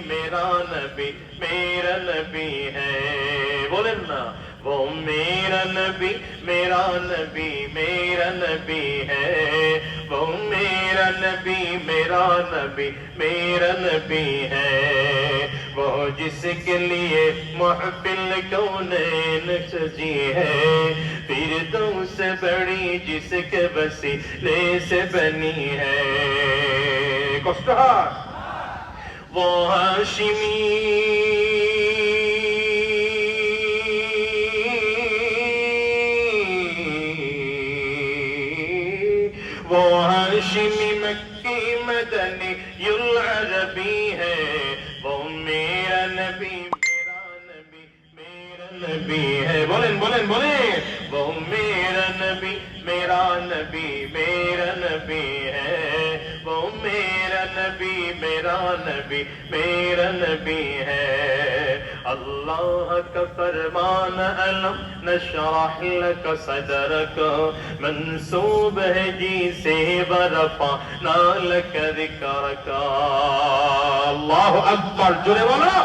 मेरा नबी मेरा नबी है। बोले ना, वो मेरा नबी मेरा नबी मेरा नबी है। वो मेरा नबी मेरा नबी मेरा नबी है। वो जिसके लिए महफिल कौनैन सजी है। फिर तो उसे बड़ी जिसके बसी ले से बनी है। कष्टहार الضاشمي وهاشم مكي مدني يلعى نبی ہے وہ میرا نبی میرا نبی میرا نبی ہے بولیں بولیں بولیں وہ میرا نبی میرا نبی میرا نبی ہے نبی، میرا نبی میرا نبی ہے۔ اللہ کا فرمان علم نشرح لک صدرک منصوب ہے جی سے برفا نالک ذکرک اللہ اکبر جرے والا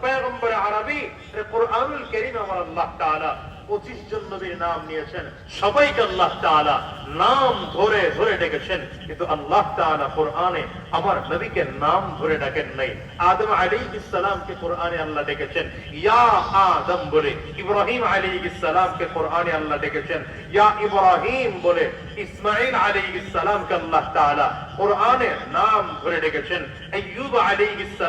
پیغمبر عربی قرآن الکریم اور اللہ تعالی۔ 25 জন নবীর নাম নিয়েছেন। সবাইকে আল্লাহ তাআলা নাম ধরে ধরে ডেকেছেন। কিন্তু আল্লাহ তাআলা কোরআনে আমার নবীকে নাম ধরে ডাকেন নাই। আদম আলাইহিস সালামকে কোরআনে আল্লাহ ডেকেছেন। ইয়া আদম বলে, ইব্রাহিম আলাইহিস সালামকে কোরআনে আল্লাহ ডেকেছেন। ইয়া ইব্রাহিম বলে, ইসমাঈল আলাইহিস সালামকে আল্লাহ তাআলা কোরআনে নাম ধরে ডেকেছেন। আইয়ুব আলাইহিস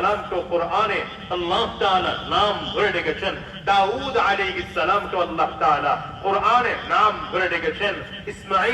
কোরআনে আল্লাহ তাআলা নাম ধরে ডেকেছেন। দাউদ আলাইহিস সালামকে আল্লাহ তাআলা কোরআনে নাম ধরে ডেকেছেন। ইসমাঈল